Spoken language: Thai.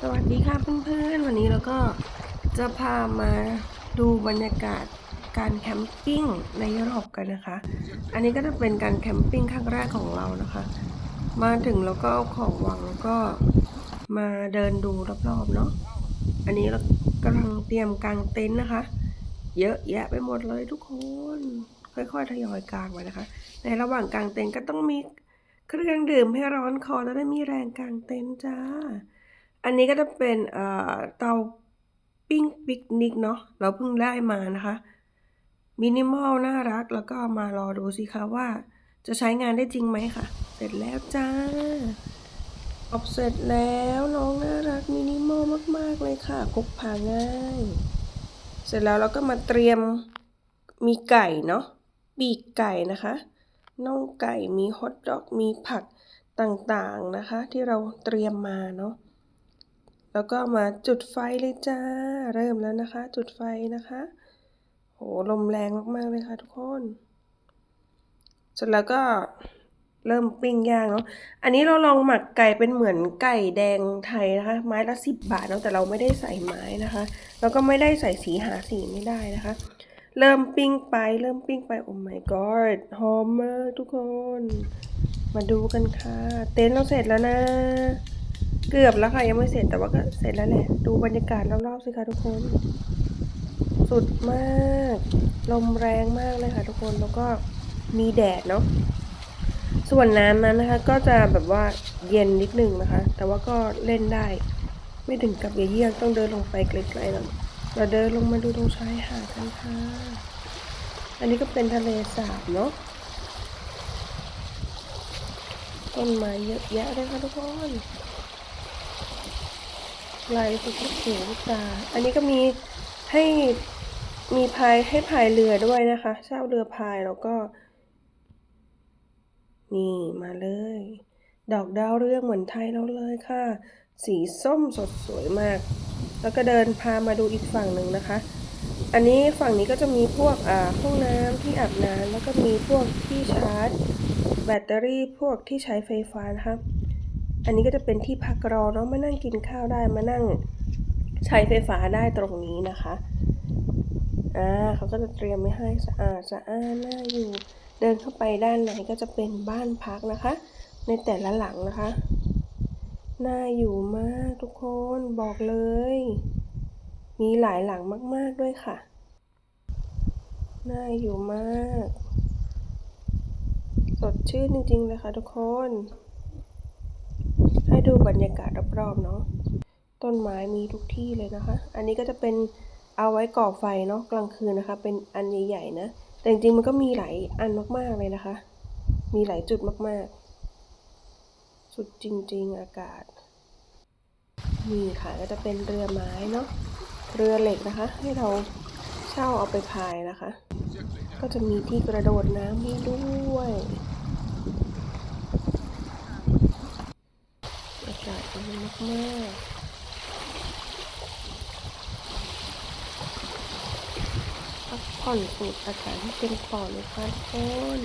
สวัสดีค่ะเพื่อนๆ วันนี้เราก็จะพามาดูบรรยากาศการแคมปิ้งในยุโรปกันนะคะ อันนี้ก็จะเป็นการแคมปิ้งครั้งแรกของเรานะคะ มาถึงแล้วก็เอาของวางแล้วก็มาเดินดูรอบๆเนาะ อันนี้เรากำลังเตรียมกางเต็นท์นะคะ เยอะแยะไปหมดเลยทุกคน ค่อยๆทยอยกางไว้นะคะ ในระหว่างกางเต็นท์ก็ต้องมีเครื่องดื่มให้ร้อนคอจะได้มีแรงกางเต็นท์จ้า อันนี้ก็จะเป็นเตาปิ้งปิกนิกเนาะเราเพิ่งได้มานะคะ มินิมอลน่ารักแล้วก็มารอดูสิคะว่าจะใช้งานได้จริงไหมค่ะ เสร็จแล้วจ้าออกเสร็จแล้วน้องน่ารักมินิมอลมาก ๆ เลยค่ะพกพาง่าย เสร็จแล้วเราก็มาเตรียมมีไก่เนาะปีกไก่นะคะน่องไก่มีฮอทดอกมีผักต่างๆนะคะ ที่เราเตรียมมาเนาะ แล้วก็มาจุดไฟเลยจ้า เริ่มแล้วนะคะ จุดไฟนะคะ โหลมแรงมากๆเลยค่ะทุกคนเสร็จแล้วก็เริ่มปิ้งย่างเนาะ อันนี้เราลองหมักไก่เป็นเหมือนไก่แดงไทยนะคะ ไม้ละสิบบาทเนาะแต่เราไม่ได้ใส่ไม้นะคะ แล้วก็ไม่ได้ใส่สีหาสีไม่ได้นะคะ เริ่มปิ้งไป เริ่มปิ้งไปโอ้ my god หอมมากทุกคน มาดูกันค่ะ เต็นท์เราเสร็จแล้วนะ เกือบแล้วค่ะยังไม่เสร็จแต่ว่าก็เสร็จแล้วแหละ ดูบรรยากาศรอบๆสิคะทุกคน สุดมาก ลมแรงมากเลยค่ะทุกคนแล้วก็มีแดดเนาะส่วนน้ำนั้นนะคะ ก็จะแบบว่าเย็นนิดนึงนะคะ แต่ว่าก็เล่นได้ ไม่ถึงกับเยี่ยงต้องเดินลงไปไกลๆหรอกเราเดินลงมาดูตรงชายหาดกันค่ะอันนี้ก็เป็นทะเลสาบเนาะต้นไม้เยอะแยะเลยค่ะทุกคน ลายสุดลูกหูลูกตา อันนี้ก็มีให้มีพายให้พายเรือด้วยนะคะเช่าเรือพายแล้วก็ นี่มาเลย ดอกดาวเรืองเหมือนไทยเราเลยค่ะ สีส้มสดสวยมาก แล้วก็เดินพามาดูอีกฝั่งหนึ่งนะคะ อันนี้ฝั่งนี้ก็จะมีพวกอ่าห้องน้ำที่อาบน้ำแล้วก็มีพวกที่ชาร์จ แบตเตอรี่พวกที่ใช้ไฟฟ้านะคะ อันนี้ก็จะเป็นที่พักรอเนาะมานั่งกินข้าวได้มานั่งใช้ไฟฟ้าได้ตรงนี้นะคะอ่าเขาก็จะเตรียมไว้ให้สะอาดสะอานน่าอยู่ เดินเข้าไปด้านในก็จะเป็นบ้านพักนะคะ ในแต่ละหลังนะคะน่าอยู่มากทุกคนบอกเลย มีหลายหลังมาก ๆด้วยค่ะน่าอยู่มาก สดชื่นจริงๆเลยค่ะทุกคน ดูบรรยากาศรอบๆเนาะต้นไม้มีทุกที่เลยนะคะ อันนี้ก็จะเป็นเอาไว้ก่อไฟเนาะกลางคืนนะคะ เป็นอันใหญ่ๆนะ แต่จริงๆมันก็มีหลายอันมากๆเลยนะคะ มีหลายจุดมากๆ สุดจริงๆอากาศ นี่ค่ะก็จะเป็นเรือไม้เนาะ เรือเหล็กนะคะ ให้เราเช่าเอาไปพายนะคะ ก็จะมีที่กระโดดน้ำให้ด้วยากาศดีมากๆพักผ่อนสูดอากาศให้เต็มปอดเลยค่ะทุกคน